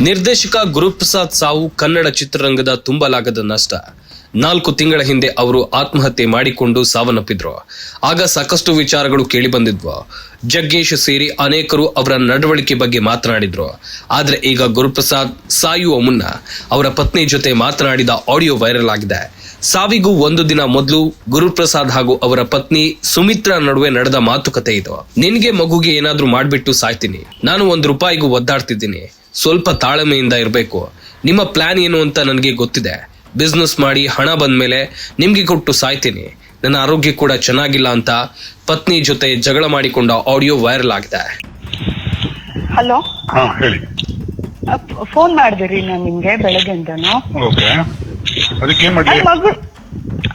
ನಿರ್ದೇಶಕ ಗುರುಪ್ರಸಾದ್ ಸಾವು ಕನ್ನಡ ಚಿತ್ರರಂಗದ ತುಂಬಲಾಗದ ನಷ್ಟ. ನಾಲ್ಕು ತಿಂಗಳ ಹಿಂದೆ ಅವರು ಆತ್ಮಹತ್ಯೆ ಮಾಡಿಕೊಂಡು ಸಾವನ್ನಪ್ಪಿದ್ರು. ಆಗ ಸಾಕಷ್ಟು ವಿಚಾರಗಳು ಕೇಳಿ ಬಂದಿದ್ವು. ಜಗ್ಗೇಶ್ ಸೇರಿ ಅನೇಕರು ಅವರ ನಡವಳಿಕೆ ಬಗ್ಗೆ ಮಾತನಾಡಿದ್ರು. ಆದ್ರೆ ಈಗ ಗುರುಪ್ರಸಾದ್ ಸಾಯುವ ಮುನ್ನ ಅವರ ಪತ್ನಿ ಜೊತೆ ಮಾತನಾಡಿದ ಆಡಿಯೋ ವೈರಲ್ ಆಗಿದೆ. ಸಾವಿಗೂ ಒಂದು ದಿನ ಮೊದಲು ಗುರುಪ್ರಸಾದ್ ಹಾಗೂ ಅವರ ಪತ್ನಿ ಸುಮಿತ್ರಾ ನಡುವೆ ನಡೆದ ಮಾತುಕತೆ ಇದು. ನಿನ್ಗೆ ಮಗುಗೆ ಏನಾದ್ರೂ ಮಾಡ್ಬಿಟ್ಟು ಸಾಯ್ತೀನಿ. ನಾನು ಒಂದು ರೂಪಾಯಿಗೂ ಒದ್ದಾಡ್ತಿದ್ದೀನಿ. ಸ್ವಲ್ಪ ತಾಳ್ಮೆಯಿಂದ ಇರಬೇಕು. ನಿಮ್ಮ ಪ್ಲಾನ್ ಏನು ಅಂತ ನನಗೆ ಗೊತ್ತಿದೆ. ಬಿಸ್ನೆಸ್ ಮಾಡಿ ಹಣ ಬಂದ್ಮೇಲೆ ನಿಮ್ಗೆ ಕೊಟ್ಟು ಸಾಯ್ತೀನಿ. ನನ್ನ ಆರೋಗ್ಯ ಕೂಡ ಚೆನ್ನಾಗಿಲ್ಲ ಅಂತ ಪತ್ನಿ ಜೊತೆ ಜಗಳ ಮಾಡಿಕೊಂಡ ಆಡಿಯೋ ವೈರಲ್ ಆಗಿದೆ. ಹಲೋ ಹಾ ಹೇಳಿ. ಫೋನ್ ಮಾಡಿದಿರಿ ನಾನು ನಿಮ್ಗೆ ಬೆಳಗ್ಗೆಯಿಂದನು. ಓಕೆ. ಅದಕ್ಕೆ ಏನ್ ಮಾಡ್ಲಿ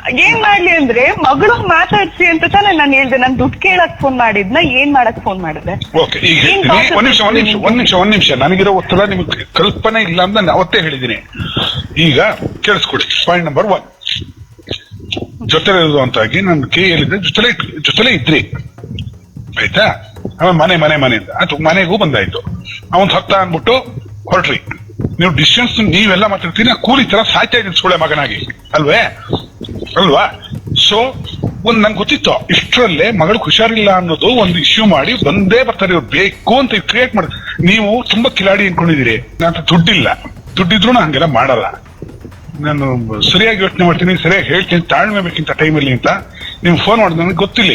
ಏನ್ ಮಾಡ್ಲಿ ಅಂದ್ರೆ ಮಗಳು ಮಾತಾಡ್ಸಿ ಅಂತ ತಾನೇ ನಾನು ಹೇಳ್ದೆ. ನಾನು ದುಡ್ಡು ಕೇಳಕ್ ಫೋನ್ ಮಾಡಿದ್ನ ಏನ್ ಮಾಡಕ್ ಫೋನ್ ಮಾಡಿದೆ? ಓಕೆ ಈಗ ಏನ್ ಒಂದ್ ನಿಮಿಷ ಒಂದ್ ನಿಮಿಷ ಒಂದ್ ನಿಮಿಷ ಒಂದ್ ನಿಮಿಷ. ನನಗಿರೋ ಒತ್ತಡ ನಿಮ್ಗೆ ಕಲ್ಪನೆ ಇಲ್ಲ ಅಂತ ನಾನು ಅವತ್ತೇ ಹೇಳಿದ್ದೀನಿ. ಈಗ ಕೇಳಿಸ್ಕೊಡಿ. ಪಾಯಿಂಟ್ ನಂಬರ್ ಒನ್ ಜೊತೆಲೆ ಇರುವಂತಾಗಿ ನಾನು ಕೇ ಹೇಳಿದ್ರೆ ಜೊತೆಲೆ ಜೊತೆಲೆ ಇದ್ರಿ. ಆಯ್ತಾ? ಆಮೇಲೆ ಮನೆ ಮನೆ ಮನೆ ಆಯ್ತು ಮನೆಗೂ ಬಂದಾಯ್ತು. ಅವನ್ ಹತ್ತ ಅಂದ್ಬಿಟ್ಟು ಹೊರಟ್ರಿ. ನೀವು ಡಿಸ್ಟೆನ್ಸ್ ನೀವೆಲ್ಲ ಮಾತಾಡ್ತೀನಿ ಕೂಲಿ ತರ ಸಾಧ್ಯ ಇದೆ ಸುಳೆ ಮಗನಾಗಿ. ಅಲ್ವೇ? ಅಲ್ವಾ? ಸೊ ಒಂದ್ ನಂಗೆ ಗೊತ್ತಿತ್ತು, ಇಷ್ಟರಲ್ಲೇ ಮಗಳು ಹುಷಾರಿಲ್ಲ ಅನ್ನೋದು ಒಂದು ಇಶ್ಯೂ ಮಾಡಿ ಬಂದೇ ಬರ್ತಾರೆ, ಇವ್ರು ಬೇಕು ಅಂತ ಕ್ರಿಯೇಟ್ ಮಾಡಿ, ನೀವು ತುಂಬಾ ಕಿಲಾಡಿ ಅನ್ಕೊಂಡಿದ್ದೀರಿ ನಾನು ದುಡ್ಡಿಲ್ಲ. ದುಡ್ಡಿದ್ರು ನಾನು ಹಂಗೆಲ್ಲ ಮಾಡಲ್ಲ. ನಾನು ಸರಿಯಾಗಿ ಯೋಚನೆ ಮಾಡ್ತೀನಿ, ಸರಿಯಾಗಿ ಹೇಳ್ತೀನಿ, ತಾಳ್ಮೆ ಬೇಕಿಂತ ಟೈಮಲ್ಲಿ ಅಂತ ನೀವು ಫೋನ್ ಮಾಡಿದ್ ನನಗೆ ಗೊತ್ತಿಲ್ಲ.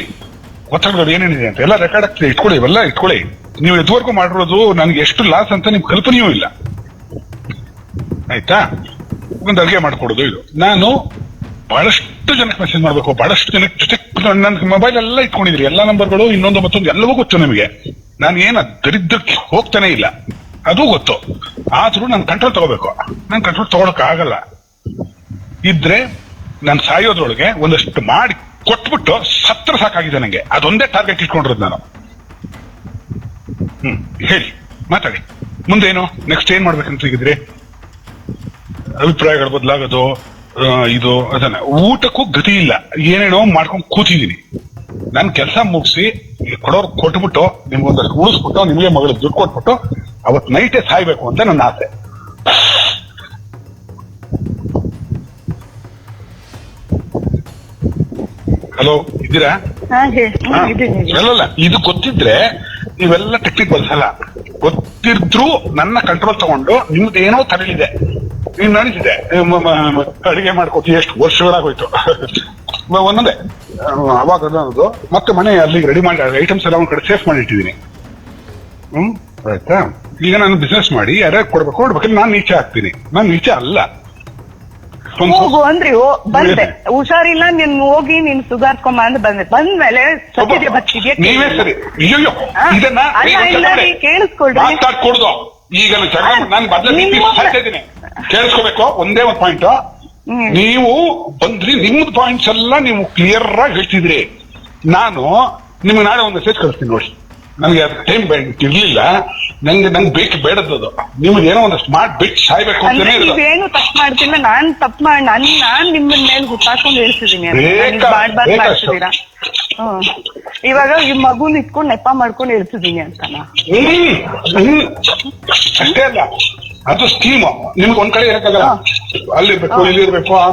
ಒತ್ತಡಗಳು ಏನೇನಿದೆ ಅಂತ. ಎಲ್ಲ ರೆಕಾರ್ಡ್ ಆಗ್ತದೆ ಇಟ್ಕೊಳ್ಳಿ, ಇವೆಲ್ಲ ಇಟ್ಕೊಳ್ಳಿ. ನೀವು ಇದುವರೆಗೂ ಮಾಡಿರೋದು ನನಗೆ ಎಷ್ಟು ಲಾಸ್ ಅಂತ ನಿಮ್ ಕಲ್ಪನೆಯೂ ಇಲ್ಲ. ಆಯ್ತಾ? ಒಂದು ಅಡುಗೆ ಮಾಡ್ಕೊಡೋದು ಇದು. ನಾನು ಬಹಳಷ್ಟು ಜನಕ್ಕೆ ಮೆಸೇಜ್ ಮಾಡಬೇಕು, ಬಹಳಷ್ಟು ಜನಕ್ಕೆ ಜೊತೆ ನನ್ನ ಮೊಬೈಲ್ ಎಲ್ಲ ಇಟ್ಕೊಂಡಿದ್ರಿ. ಎಲ್ಲಾ ನಂಬರ್ಗಳು, ಇನ್ನೊಂದು ಮತ್ತೊಂದು ಎಲ್ಲವೂ ಗೊತ್ತು ನಿಮಗೆ. ನಾನು ಏನ ದರಿದ್ರಕ್ಕೆ ಹೋಗ್ತಾನೆ ಇಲ್ಲ. ಅದು ಗೊತ್ತು. ಆದ್ರೂ ನಾನು ಕಂಟ್ರೋಲ್ ತಗೋಬೇಕು. ನಾನು ಕಂಟ್ರೋಲ್ ತಗೊಳಕ್ ಆಗಲ್ಲ. ಇದ್ರೆ ನಾನು ಸಾಯೋದ್ರೊಳಗೆ ಒಂದಷ್ಟು ಮಾಡಿ ಕೊಟ್ಬಿಟ್ಟು ಸತ್ರ ಸಾಕಾಗಿದೆ ನಂಗೆ. ಅದೊಂದೇ ಟಾರ್ಗೆಟ್ ಇಟ್ಕೊಂಡಿರೋದು ನಾನು. ಹ್ಮ್, ಹೇಳಿ, ಮಾತಾಡಿ. ಮುಂದೇನು? ನೆಕ್ಸ್ಟ್ ಏನ್ ಮಾಡ್ಬೇಕಂತ ಅಭಿಪ್ರಾಯಗಳು ಬದಲಾಗೋದು? ಇದು ಅದನ್ನ ಊಟಕ್ಕೂ ಗತಿ ಇಲ್ಲ. ಏನೇನೋ ಮಾಡ್ಕೊಂಡು ಕೂತಿದ್ದೀನಿ. ನಾನು ಕೆಲಸ ಮುಗಿಸಿ ಕೊಡೋರು ಕೊಟ್ಬಿಟ್ಟು ನಿಮ್ಗೊಂದಷ್ಟು ಉಳಿಸ್ಬಿಟ್ಟು ನಿಮಗೆ ಮಗಳು ದುಡ್ಡು ಕೊಟ್ಬಿಟ್ಟು ಅವತ್ ನೈಟೇ ಸಾಯ್ಬೇಕು ಅಂತ ನನ್ನ ಆಸೆ. ಹಲೋ ಇದ್ದೀರಾ? ಅಲ್ಲಲ್ಲ ಇದು ಗೊತ್ತಿದ್ರೆ ನೀವೆಲ್ಲ ಟೆಕ್ನಿಕ್ ಬಳಸಲ್ಲ. ಗೊತ್ತಿದ್ರು ನನ್ನ ಕಂಟ್ರೋಲ್ ತಗೊಂಡು ನಿಮ್ದು ಏನೋ ತರಲಿದೆ. ನೀನ್ ನಡೆಸಿದೆ ಅಡಿಗೆ ಮಾಡ್ಕೊತಿ ಎಷ್ಟು ವರ್ಷಗಳಾಗೋಯ್ತು. ಒಂದೊಂದೇ. ಅವಾಗ ಅನ್ನೋದು. ಮತ್ತೆ ಮನೆ ಅಲ್ಲಿ ರೆಡಿ ಮಾಡಿ ಐಟಮ್ಸ್ ಎಲ್ಲ ಒಂದ್ ಕಡೆ ಸೇಫ್ ಮಾಡಿ ಇಟ್ಟಿದ್ದೀನಿ. ಹ್ಮ್? ಆಯ್ತಾ? ಈಗ ನಾನು ಬಿಸ್ನೆಸ್ ಮಾಡಿ, ಯಾರ್ಯಾರು ಕೊಡ್ಬೇಕು ಕೊಡ್ಬೇಕು ನಾನು ನೀಚೆ ಹಾಕ್ತೀನಿ ನಾನು ನೀಚೆ ಅಲ್ಲ. ಹೋಗು ಅಂದ್ರಿ ಬಂದೆ. ಹುಷಾರಿಲ್ಲ ನೀನ್ ಹೋಗಿ ನೀನ್ ಸುಧಾರ್ಸ್ಕೊಂಬ ಅಂತ ಬಂದೆ. ಬಂದ್ಮೇಲೆ ಸತ್ಯದೆ ನೀವೇ ಸರಿ. ಅಯ್ಯೋ ಇದನ್ನ ಅಲ್ಲ, ಈಗ ಇಲ್ಲ ತಗೊಳ್ಳಿ. ರೀ, ಕೇಳಿಸ್ಕೊಳ್ರಿ. ಮಾತಾಡ್ಕೊಡ್ದು. ಈಗ ಜಗಳ ನಾನು ಇದ್ದೀನಿ. ಕೇಳಿಸ್ಕೋಬೇಕು ಒಂದೇ ಒಂದು ಪಾಯಿಂಟ್. ನೀವು ಬಂದ್ರಿ ನಿಮ್ದು ಪಾಯಿಂಟ್ಸ್ ಎಲ್ಲ ನೀವು ಕ್ಲಿಯರ್ ಆಗಿ ಹೇಳ್ತಿದ್ರಿ. ನಾನು ನಿಮ್ಗೆ ನಾಳೆ ಒಂದು ಮೆಸೇಜ್ ಕಳಿಸ್ತೀನಿ ನೋಡಿ. ನನಗೆ ಅದು ಟೈಮ್ ಇರ್ಲಿಲ್ಲ. ನಂಗೆ ನಂಗೆ ಬೇಕು ಬೇಡದ್ದು ನಿಮ್ಗೆ ಏನೋ ಒಂದಷ್ಟು ಬಿಟ್ ಸಾಯ್ಬೇಕು ಅಂದ್ರೆ ಅಂತಾನೆ ಇರೋದು ನೀವೇನು ತಪ್ಪು ಮಾಡ್ತಿಲ್ಲ ನಾನ್ ತಪ್ಪು ಮಾಡಿ ನನ್ ನಾನ್ ನಿಮ್ಮ ಮೇಲೆ ಹುಟ್ಟಾಕೊಂಡು ಹೇಳ್ತಿದೀನಿ ಬೇಕಾ- ಬಾಡ್ ಬಾಡ್ ಬೇಕಷ್ಟು. ಮಾಡ್ತಿದ್ದೀರಾ? ಹ್ಮ್. ಇವಾಗ ಈ ಮಗುನ್ ಇಟ್ಕೊಂಡು ನೆಪ ಮಾಡ್ಕೊಂಡು ಹೇಳ್ತಿದೀನಿ ಅಂತನಾ. ಹ್ಮ್. ಹ್ಮ್. ಅಷ್ಟೇ ಅಲ್ಲ. ಅದು ಸ್ಕೀಮ್ ನಿಮ್ಗೆ ಒಂದ್ ಕಡೆ ಇರಕ್ಕಾಗಲ್ಲ. ಅಲ್ಲಿ ಇರ್ಬೇಕು ಇಲ್ಲಿ ಇರ್ಬೇಕು ಆ-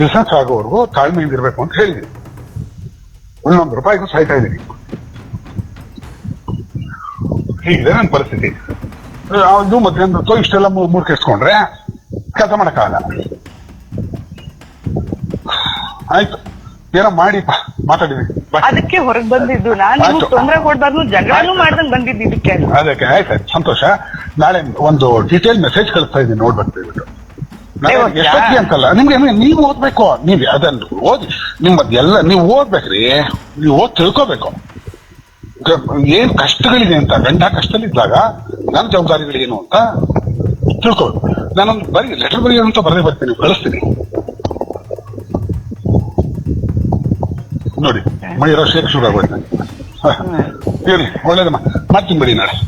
ಬಿಸ್ನೆಸ್ ಆಗೋವರೆಗೂ ತಾಳ್ಮೆಯಿಂದ ಇರಬೇಕು ಅಂತ ಹೇಳಿದ್ದೀನಿ ಒಂದೊಂದು ರೂಪಾಯಿಗೂ ಸಾಯ್ತಾ ಇದ್ದೀನಿ. ಹೀಗಿದೆ ನನ್ನ ಪರಿಸ್ಥಿತಿ. ಅದು ಹೊತ್ತು ಇಷ್ಟೆಲ್ಲ ಮೂರ್ ಕೆಡ್ಸ್ಕೊಂಡ್ರೆ ಕೆಲಸ ಮಾಡಕ್ಕಾಗಲ್ಲ. ಆಯ್ತು. ಏನೋ ಮಾಡಿಪ್ಪ ಮಾತಾಡಿದ್ವಿ. ಅದಕ್ಕೆ ಹೊರಗೆ ಬಂದಿದ್ದು. ನಾನು ತೊಂದರೆ ಕೊಡ್ಬಾರ್ದು ಜಗಳೂ ಮಾಡ್ದಂಗ್ ಬಂದಿದ್ದು ಇದಕ್ಕೆ ಅದಕ್ಕೆ ಆಯ್ತು ಸಂತೋಷ. ನಾಳೆ ಒಂದು ಡೀಟೇಲ್ ಮೆಸೇಜ್ ಕಳಿಸ್ತಾ ಇದ್ದೀನಿ ನೋಡ್ಬೇಕು ಎಷ್ಟೊತ್ತಿಗೆ ಅಂತಲ್ಲ? ನಿಮ್ಗೆ ನೀವು ಓದ್ಬೇಕು. ನೀವ್ ಅದನ್ನ ಓದಿ ನಿಮ್ಮದ್ ಎಲ್ಲ ನೀವು ಓದ್ಬೇಕ್ರಿ. ನೀವು ಓದ್ ತಿಳ್ಕೊಬೇಕು. ಗ- ಏನ್ ಕಷ್ಟಗಳಿದೆ ಅಂತ ಗಂಡ ಕಷ್ಟದಲ್ಲಿದ್ದಾಗ ನನ್ನ ಏನು ಅಂತ ತಿಳ್ಕೊಬೇಕು. ನಾನೊಂದು ಬರೀ ಲೆಟರ್ ಬರೀ ಅಂತ ಬರದೇ ಬರ್ತೀನಿ ಕಳಿಸ್ತೀನಿ. ನೋಡಿ ಮೈ ಶೇಖ ಶುರು ಆಗೋಯ್ತು? ಹೇಳಿ ಒಳ್ಳೇದಮ್ಮ. ಮಾಡ್ತೀನಿ ಬಿಡಿ ನಾಳೆ.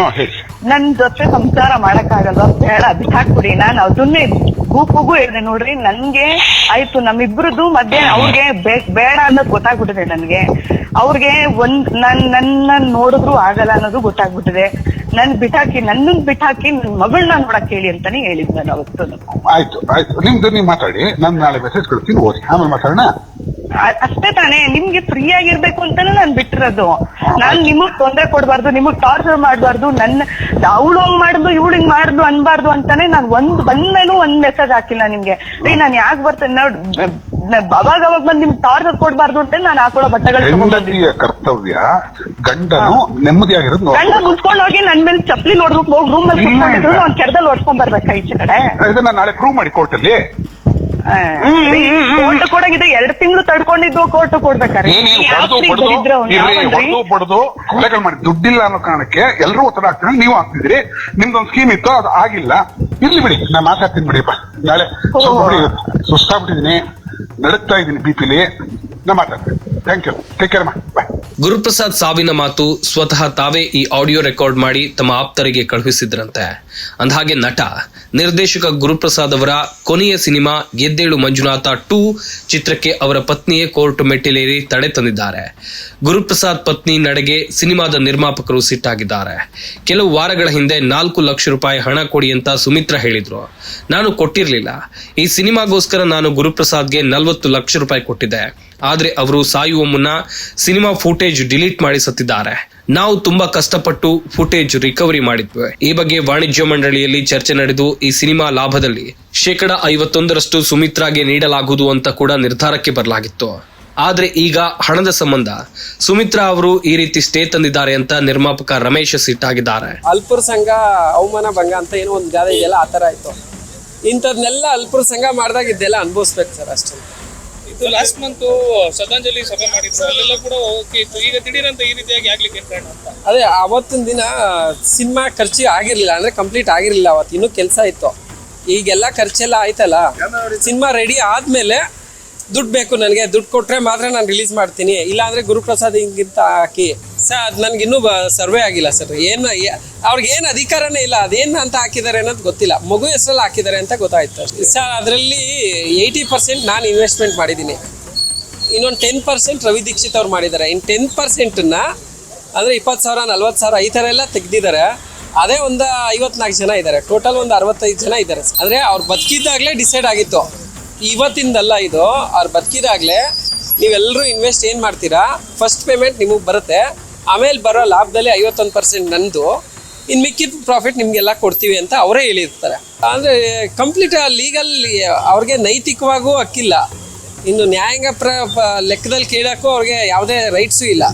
ಹಾ ಹೇಳಿ. ನನ್ ಜೊತೆ ಸಂಸಾರ ಮಾಡಕ್ಕಾಗಲ್ವಾ ಬೇಡ ಬಿಟ್ಟಾಕ್ಬಿಡಿ ನಾನು ಅದನ್ನೇ ಗೂಪುಗೂ ಹೇಳಿದೆ ನೋಡ್ರಿ, ನನ್ಗೆ ಆಯ್ತು ನಮ್ಮಿಬ್ರದ್ದು ಮಧ್ಯೆ ಅವ್ರಿಗೆ ಬೇಡ ಅನ್ನೋದು ಗೊತ್ತಾಗ್ಬಿಟ್ಟಿದೆ ನನ್ಗೆ. ಅವ್ರಿಗೆ ಒಂದ್, ನನ್ ನನ್ನ ನೋಡಿದ್ರು ಆಗಲ್ಲ ಅನ್ನೋದು ಗೊತ್ತಾಗ್ಬಿಟ್ಟಿದೆ. ನನ್ ಬಿಟ್ಟಾಕಿ ನನ್ನನ್ ಬಿಟ್ಟಾಕಿ ನನ್ ಮಗಳನ್ನ ನೋಡಕ್ ಹೇಳಿ ಅಂತಾನೆ ಹೇಳಿದ್ ನಾನು ಅವತ್ತು ಆಯ್ತು ಆಯ್ತು. ನಿಮ್ದು, ನೀವು ಮಾತಾಡಿ. ನಾನು ನಾಳೆ ಮೆಸೇಜ್ ಕಳಿಸ್ತೀನಿ ಓದಿ ಆಮೇಲೆ ಮಾತಾಡೋಣ? ಅಷ್ಟೇ ತಾನೇ ನಿಮ್ಗೆ ಫ್ರೀ ಆಗಿರ್ಬೇಕು ಅಂತಾನೆ ನಾನ್ ಬಿಟ್ಟಿರೋದು. ನಾನ್ ನಿಮಗ್ ತೊಂದರೆ ಕೊಡ್ಬಾರ್ದು ನಿಮಗ್ ಟಾರ್ಚರ್ ಮಾಡ್ಬಾರ್ದು ನನ್ನ ಅವಳು ಹಂಗ್ ಮಾಡುದು ಇವಳು ಹಿಂಗ್ ಮಾಡುದು ಅನ್ಬಾರ್ದು ಅಂತಾನೆ ನಾನ್ ಒಂದ್ ಬಂದ್ಮೇಲೂ ಒಂದ್ ಮೆಸೇಜ್ ಹಾಕಿಲ್ಲ ನಿಮ್ಗೆ. ರೀ ನಾನ್ ಯಾಕೆ ಬರ್ತೇನೆ ನೋಡ್ ಅವಾಗ ಅವಾಗ ಬಂದ್ ನಿಮ್ಗೆ ಟಾರ್ಚರ್ ಕೊಡ್ಬಾರ್ದು ಅಂತ ನಾನು ಹಾಕೊಳ್ಳೋ ಬಟ್ಟೆಗಳು ಹೆಂಡತಿಯ ಕರ್ತವ್ಯ ಗಂಡನು ನೆಮ್ಮದಿಯಾಗಿರೋದು ಗಂಡ ಮುಚ್ಕೊಂಡ್ ಹೋಗಿ ನನ್ ಮೇಲೆ ಚಪ್ಲಿ ನೋಡ್ಬೇಕು ಹೋಗಿ ರೂಮ್ ಅಲ್ಲಿ ಕುತ್ಕೊಂಡಿದ್ರು ನಾನ್ ಕೆರದಲ್ಲಿ ಹೊಡ್ಕೊಂಡ್ ಬರ್ಬೇಕಾ ಈಚೆ ಕಡೆ? ಇದನ್ನ ನಾಳೆ ಪ್ರೂವ್ ಮಾಡಿ ಕೋರ್ಟಲ್ಲಿ ಕೋರ್ಟ್ ಕೊಡಂಗಿದ್ರೆ ಎರಡು ತಿಂಗಳು ತಡ್ಕೊಂಡಿದ್ದು ಕೋರ್ಟ್ ಕೊಡ್ಬೇಕಾರೆ. ಹೊಡೆದು ಬಡ್ದು ಕೊಲೆಗಳು ಮಾಡಿ. ದುಡ್ಡಿಲ್ಲ ಅನ್ನೋ ಕಾರಣಕ್ಕೆ ಎಲ್ಲರೂ ಒತ್ತಡ ಹಾಕ್ತಾರೆ? ನೀವು ಹಾಕ್ತಿದ್ರಿ ನಿಮ್ದೊಂದು ಸ್ಕೀಮ್ ಇತ್ತು ಅದು ಆಗಿಲ್ಲ. ಇರ್ಲಿ ಬಿಡಿ. ನಾ ಮಾತಾಡ್ತೀನಿ ಬಿಡಿಪ್ಪ ನಾಳೆ ಬಿಡಿ. ಸುಸ್ತಾಗ್ಬಿಟ್ಟಿದೀನಿ. ನಡುಕ್ತಾ ಇದ್ದೀನಿ ಬಿಪಿಲಿ. ನಾ ಮಾತಾಡ್ತೀನಿ. ಥ್ಯಾಂಕ್ ಯು ಟೇಕ್ ಕೇರ್ ಮಾ. ಬಾಯ್ ಗುರುಪ್ರಸಾದ್ ಸಾವಿನ ಮಾತು ಸ್ವತಃ ತಾವೇ ಈ ಆಡಿಯೋ ರೆಕಾರ್ಡ್ ಮಾಡಿ ತಮ್ಮ ಆಪ್ತರಿಗೆ ಕಳುಹಿಸಿದ್ರಂತೆ. ಅಂದಹಾಗೆ ನಟ ನಿರ್ದೇಶಕ ಗುರುಪ್ರಸಾದ್ ಅವರ ಕೊನೆಯ ಸಿನಿಮಾ ಗೆದ್ದೇಳು ಮಂಜುನಾಥ ಟೂ ಚಿತ್ರಕ್ಕೆ ಅವರ ಪತ್ನಿಯೇ ಕೋರ್ಟ್ ಮೆಟ್ಟಿಲೇರಿ ತಡೆ ತಂದಿದ್ದಾರೆ. ಗುರುಪ್ರಸಾದ್ ಪತ್ನಿ ನಡೆಗೆ ಸಿನಿಮಾದ ನಿರ್ಮಾಪಕರು ಸಿಟ್ಟಾಗಿದ್ದಾರೆ. ಕೆಲವು ವಾರಗಳ ಹಿಂದೆ ನಾಲ್ಕು ಲಕ್ಷ ರೂಪಾಯಿ ಹಣ ಕೊಡಿ ಅಂತ ಸುಮಿತ್ರ ಹೇಳಿದ್ರು. ನಾನು ಕೊಟ್ಟಿರಲಿಲ್ಲ. ಈ ಸಿನಿಮಾಗೋಸ್ಕರ ನಾನು ಗುರುಪ್ರಸಾದ್ಗೆ ನಲವತ್ತು ಲಕ್ಷ ರೂಪಾಯಿ ಕೊಟ್ಟಿದ್ದೆ. ಆದ್ರೆ ಅವರು ಸಾಯುವ ಮುನ್ನ ಸಿನಿಮಾ ಫುಟೇಜ್ ಡಿಲೀಟ್ ಮಾಡಿ ಸತ್ತಿದ್ದಾರೆ. ನಾವು ತುಂಬಾ ಕಷ್ಟಪಟ್ಟು ಫುಟೇಜ್ ರಿಕವರಿ ಮಾಡಿದ್ವಿ. ಈ ಬಗ್ಗೆ ವಾಣಿಜ್ಯ ಮಂಡಳಿಯಲ್ಲಿ ಚರ್ಚೆ ನಡೆದು ಈ ಸಿನಿಮಾ ಲಾಭದಲ್ಲಿ ಶೇಕಡ ಐವತ್ತೊಂದರಷ್ಟು ಸುಮಿತ್ರಾಗೆ ನೀಡಲಾಗುವುದು ಅಂತ ಕೂಡ ನಿರ್ಧಾರಕ್ಕೆ ಬರಲಾಗಿತ್ತು. ಆದ್ರೆ ಈಗ ಹಣದ ಸಂಬಂಧ ಸುಮಿತ್ರಾ ಅವರು ಈ ರೀತಿ ಸ್ಟೇ ತಂದಿದ್ದಾರೆ ಅಂತ ನಿರ್ಮಾಪಕ ರಮೇಶ್ ಸಿಟ್ಟಾಗಿದ್ದಾರೆ. ಅಲ್ಪುರ ಸಂಘ ಅವಮಾನ ಭಂಗ ಅಂತ ಏನೋ ಒಂದು ಗಾದೆ ಇದೆಯಲ್ಲ, ಆ ಥರ ಆಯ್ತು. ಇಂಥದ್ನೆಲ್ಲ ಅಲ್ಪುರ ಸಂಘ ಮಾಡಿದಾಗ ಇದೆಲ್ಲ ಅನುಭವಿಸ್ಬೇಕು ಸರ್ ಅಷ್ಟೇ. ಇದು ಲಾಸ್ಟ್ ಮಂತ್ ಶ್ರದ್ಧಾಂಜಲಿ ಸಭೆ ಮಾಡಿದ್ರು. ಅಲ್ಲೆಲ್ಲ ಕೂಡ ಓಕೆ ಇತ್ತು. ಈಗ ದಿಢೀರಂತ ಈ ರೀತಿಯಾಗಿ ಆಗ್ಲಿಕ್ಕೆ ಏನ್ ಕಾರಣ ಅಂತ? ಅದೇ ಅವತ್ತಿನ ದಿನ ಸಿನಿಮಾ ಖರ್ಚು ಆಗಿರ್ಲಿಲ್ಲ ಅಂದ್ರೆ ಕಂಪ್ಲೀಟ್ ಆಗಿರ್ಲಿಲ್ಲ ಅವತ್ತು. ಇನ್ನೂ ಕೆಲಸ ಇತ್ತು. ಈಗೆಲ್ಲ ಖರ್ಚೆಲ್ಲ ಆಯ್ತಲ್ಲ? ಸಿನಿಮಾ ರೆಡಿ ಆದ್ಮೇಲೆ ದುಡ್ಡು ಬೇಕು ನನಗೆ. ದುಡ್ಡು ಕೊಟ್ಟರೆ ಮಾತ್ರ ನಾನು ರಿಲೀಸ್ ಮಾಡ್ತೀನಿ. ಇಲ್ಲಾಂದ್ರೆ ಗುರುಪ್ರಸಾದ್ ಹಿಂಗಿಂತ ಹಾಕಿ ಸರ್, ಅದು ನನಗೆ ಇನ್ನೂ ಸರ್ವೆ ಆಗಿಲ್ಲ ಸರ್. ಏನು ಅವ್ರಿಗೆ ಏನು ಅಧಿಕಾರನೇ ಇಲ್ಲ, ಅದೇನು ಅಂತ ಹಾಕಿದ್ದಾರೆ ಅನ್ನೋದು ಗೊತ್ತಿಲ್ಲ. ಮಗು ಹೆಸರಲ್ಲಿ ಹಾಕಿದ್ದಾರೆ ಅಂತ ಗೊತ್ತಾಯ್ತು ಸರ್, ಅದರಲ್ಲಿ ಏಯ್ಟಿ ಪರ್ಸೆಂಟ್ ನಾನು ಇನ್ವೆಸ್ಟ್ಮೆಂಟ್ ಮಾಡಿದ್ದೀನಿ. ಇನ್ನೊಂದು ಟೆನ್ ಪರ್ಸೆಂಟ್ ರವಿ ದೀಕ್ಷಿತ್ ಅವ್ರು ಮಾಡಿದ್ದಾರೆ. ಇನ್ನು ಟೆನ್ ಪರ್ಸೆಂಟನ್ನ ಅಂದರೆ ಇಪ್ಪತ್ತು ಸಾವಿರ, ನಲ್ವತ್ತು ಸಾವಿರ ಈ ಥರ ಎಲ್ಲ ತೆಗೆದಿದ್ದಾರೆ. ಅದೇ ಒಂದು ಐವತ್ನಾಲ್ಕು ಜನ ಇದ್ದಾರೆ. ಟೋಟಲ್ ಒಂದು ಅರವತ್ತೈದು ಜನ ಇದ್ದಾರೆ. ಅಂದರೆ ಅವ್ರು ಬದುಕಿದ್ದಾಗಲೇ ಡಿಸೈಡ್ ಆಗಿತ್ತು. ಇವತ್ತಿಂದಲ್ಲ ಇದು, ಅವ್ರು ಬದುಕಿದಾಗಲೇ ನೀವೆಲ್ಲರೂ ಇನ್ವೆಸ್ಟ್ ಏನು ಮಾಡ್ತೀರಾ? ಫಸ್ಟ್ ಪೇಮೆಂಟ್ ನಿಮಗೆ ಬರುತ್ತೆ. ಆಮೇಲೆ ಬರೋ ಲಾಭದಲ್ಲಿ ಐವತ್ತೊಂದು ಪರ್ಸೆಂಟ್ ನಂದು. ಇನ್ನು ಮಿಕ್ಕಿದ ಪ್ರಾಫಿಟ್ ನಿಮಗೆಲ್ಲ ಕೊಡ್ತೀವಿ ಅಂತ ಅವರೇ ಹೇಳಿರ್ತಾರೆ. ಅಂದರೆ ಕಂಪ್ಲೀಟ್ ಲೀಗಲ್ ಅವ್ರಿಗೆ ನೈತಿಕವಾಗೂ ಹಕ್ಕಿಲ್ಲ ಇನ್ನು ನ್ಯಾಯಾಂಗ ಪ್ರ ಲೆಕ್ಕದಲ್ಲಿ ಕೇಳೋಕ್ಕೂ ಅವ್ರಿಗೆ ಯಾವುದೇ ರೈಟ್ಸು ಇಲ್ಲ.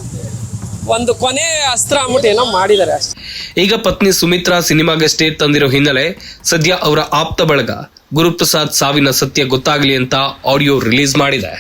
ಒಂದು ಕೊನೆ ಅಸ್ತ್ರ ಅಂದ್ಬಿಟ್ಟು ಏನೋ ಮಾಡಿದ್ದಾರೆ ಈಗ ಪತ್ನಿ ಸುಮಿತ್ರಾ ಸಿನಿಮಾಗೆ ಸ್ಟೇ ತಂದಿರೋ ಹಿನ್ನೆಲೆ ಸದ್ಯ ಅವರ ಆಪ್ತ ಬಳಗ ಗುರುಪ್ರಸಾದ್ ಸಾವಿನ ಸತ್ಯ ಗೊತ್ತಾಗಲಿ ಅಂತ ಆಡಿಯೋ ರಿಲೀಸ್ ಮಾಡಿದೆ.